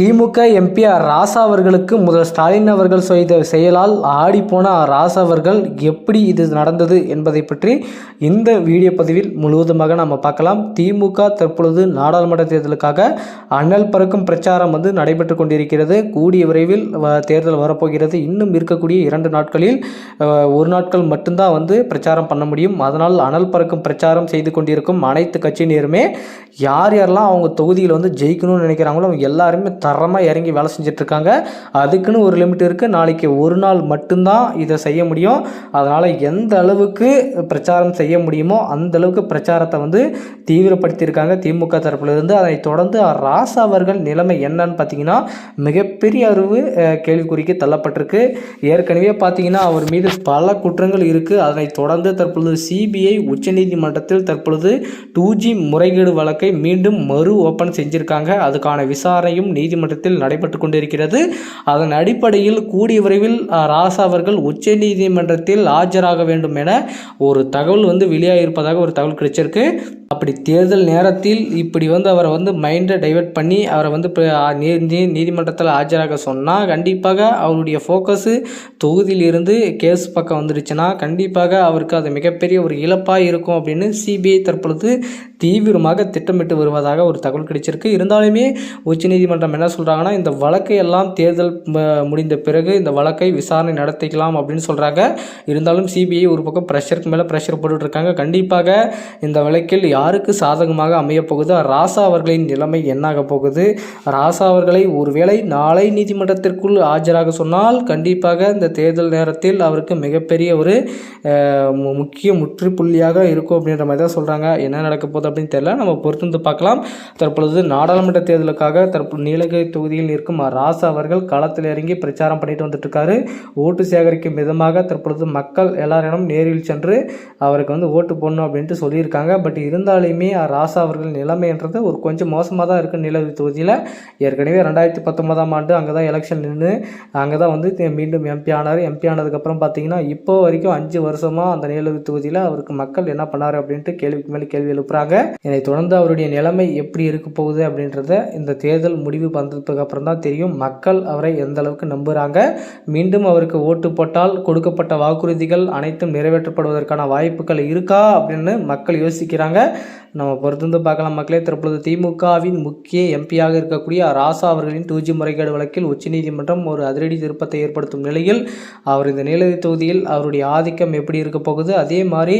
திமுக MP ராசா அவர்களுக்கு முதல் ஸ்டாலின் அவர்கள் செய்த செயலால் ஆடிப்போன ராசா அவர்கள் எப்படி இது நடந்தது என்பதை பற்றி இந்த வீடியோ பதிவில் முழுவதுமாக நம்ம பார்க்கலாம். திமுக தற்பொழுது நாடாளுமன்ற தேர்தலுக்காக அனல் பறக்கும் பிரச்சாரம் வந்து நடைபெற்று கொண்டிருக்கிறது. கூடிய விரைவில் வ- தேர்தல் வரப்போகிறது. இன்னும் இருக்கக்கூடிய இரண்டு நாட்களில் ஒரு நாட்கள் மட்டும்தான் வந்து பிரச்சாரம் பண்ண முடியும். அதனால் அனல் பறக்கும் பிரச்சாரம் செய்து கொண்டிருக்கும் அனைத்து கட்சியினருமே யார் யாரெல்லாம் அவங்க தொகுதியில் வந்து ஜெயிக்கணும்னு நினைக்கிறாங்களோ அவங்க எல்லாருமே தரமாக இறங்கி வேலை செஞ்சிட்ருக்காங்க. அதுக்குன்னு ஒரு லிமிட் இருக்குது நாளைக்கு ஒரு நாள் மட்டும்தான் இதை செய்ய முடியும். அதனால் எந்த அளவுக்கு பிரச்சாரம் செய்ய முடியுமோ அந்த அளவுக்கு பிரச்சாரத்தை வந்து தீவிரப்படுத்தியிருக்காங்க திமுக தரப்பிலிருந்து. அதை தொடர்ந்து ராசா அவர்கள் நிலைமை என்னன்னு பார்த்தீங்கன்னா மிகப்பெரிய அறிவு கேள்விக்குறிக்கு தள்ளப்பட்டிருக்கு. ஏற்கனவே பார்த்தீங்கன்னா அவர் மீது பல குற்றங்கள் இருக்குது அதனை தொடர்ந்து தற்பொழுது சிபிஐ உச்சநீதிமன்றத்தில் தற்பொழுது டூ ஜி முறைகேடு வழக்கை மீண்டும் மறு ஓப்பன் செஞ்சிருக்காங்க. அதுக்கான விசாரணையும் நீதி நீதிமன்றத்தில் நடைபெற்று கொண்டிருக்கிறது. அதன் அடிப்படையில் கூடிய விரைவில் ராசா அவர்கள் உச்ச நீதிமன்றத்தில் ஆஜராக வேண்டும் என ஒரு தகவல் வந்து வெளியாகியிருப்பதாக ஒரு தகவல் கிடைச்சிருக்கு. அப்படி தேர்தல் நேரத்தில் இப்படி வந்து அவரை வந்து மைண்டை டைவர்ட் பண்ணி அவரை வந்து நீதிமன்றத்தில் ஆஜராக சொன்னால் கண்டிப்பாக அவருடைய ஃபோக்கஸு தொகுதியிலிருந்து கேஸ் பக்கம் வந்துடுச்சுன்னா கண்டிப்பாக அவருக்கு அது மிகப்பெரிய ஒரு இழப்பாக இருக்கும் அப்படின்னு சிபிஐ தற்பொழுது தீவிரமாக திட்டமிட்டு வருவதாக ஒரு தகவல் கிடைச்சிருக்கு. இருந்தாலுமே உச்சநீதிமன்றம் என்ன சொல்கிறாங்கன்னா இந்த வழக்கை எல்லாம் தேர்தல் முடிந்த பிறகு இந்த வழக்கை விசாரணை நடத்திக்கலாம் அப்படின்னு சொல்கிறாங்க இருந்தாலும் சிபிஐ ஒரு பக்கம் ப்ரெஷருக்கு மேலே ப்ரெஷர் போட்டுட்ருக்காங்க கண்டிப்பாக இந்த வழக்கில் யாருக்கு சாதகமாக அமையப் போகுது? ராசா அவர்களின் நிலைமை என்னாக போகுது? ராசா அவர்களை ஒருவேளை நாளை நீதிமன்றத்திற்குள் ஆஜராக சொன்னால் கண்டிப்பாக இந்த தேர்தல் நேரத்தில் அவருக்கு மிகப்பெரிய ஒரு முக்கிய முற்றுப்புள்ளியாக இருக்கும் அப்படின்ற மாதிரி தான் சொல்கிறாங்க என்ன நடக்க போகுது அப்படின்னு தெரியல. நம்ம பொறுத்து வந்து பார்க்கலாம். தற்பொழுது நாடாளுமன்ற தேர்தலுக்காக தற்போது நீலகிரி தொகுதியில் இருக்கும் ராசா அவர்கள் களத்தில் இறங்கி பிரச்சாரம் பண்ணிட்டு வந்துட்டு இருக்காரு ஓட்டு சேகரிக்கும் விதமாக தற்பொழுது மக்கள் எல்லாரிடம் நேரில் சென்று அவருக்கு வந்து ஓட்டு போடணும் அப்படின்ட்டு சொல்லியிருக்காங்க. பட் இருந்தாலுமே ராசா அவர்கள் நிலைமைன்றது ஒரு கொஞ்சம் மோசமாக தான் இருக்குது நீலகிரி தொகுதியில். ஏற்கனவே ரெண்டாயிரத்தி பத்தொன்பதாம் ஆண்டு அங்கே தான் எலெக்ஷன் நின்று அங்கே தான் வந்து மீண்டும் எம்பி ஆனார். எம்பி ஆனதுக்கப்புறம் பார்த்தீங்கன்னா இப்போ வரைக்கும் அஞ்சு வருஷமாக அந்த நீலகிரி தொகுதியில் அவருக்கு மக்கள் என்ன பண்ணார் அப்படின்ட்டு கேள்விக்கு மேலே கேள்வி எழுப்புறாங்க. இதை தொடர்ந்து அவருடைய நிலைமை எப்படி இருக்க போகுது அப்படின்றத இந்த தேர்தல் முடிவு வந்ததுக்கு அப்புறம் தான் தெரியும் மக்கள் அவரை எந்த அளவுக்கு நம்புகிறாங்க மீண்டும் அவருக்கு ஓட்டு போட்டால் கொடுக்கப்பட்ட வாக்குறுதிகள் அனைத்தும் நிறைவேற்றப்படுவதற்கான வாய்ப்புகள் இருக்கா அப்படின்னு மக்கள் யோசிக்கிறாங்க. நம்ம பொறுத்திருந்து பார்க்கலாம் மக்களே தற்பொழுது திமுகவின் முக்கிய எம்பியாக இருக்கக்கூடிய ராசா அவர்களின் டூ ஜி முறைகேடு வழக்கில் உச்சநீதிமன்றம் ஒரு அதிரடி திருப்பத்தை ஏற்படுத்தும் நிலையில் அவர் இந்த நீலகிரி தொகுதியில் அவருடைய ஆதிக்கம் எப்படி இருக்க போகுது? அதே மாதிரி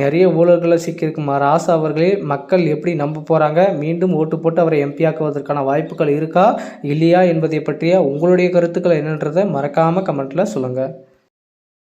நிறைய ஊழல்களை சிக்கியிருக்கும் ராசா அவர்களே மக்கள் எப்படி நம்ப போகிறாங்க மீண்டும் ஓட்டு போட்டு அவரை எம்பியாக்குவதற்கான வாய்ப்புகள் இருக்கா? இருக்கா இல்லையா என்பதை பற்றிய உங்களுடைய கருத்துக்கள் என்னன்றதை மறக்காமல் கமெண்ட்டில் சொல்லுங்கள்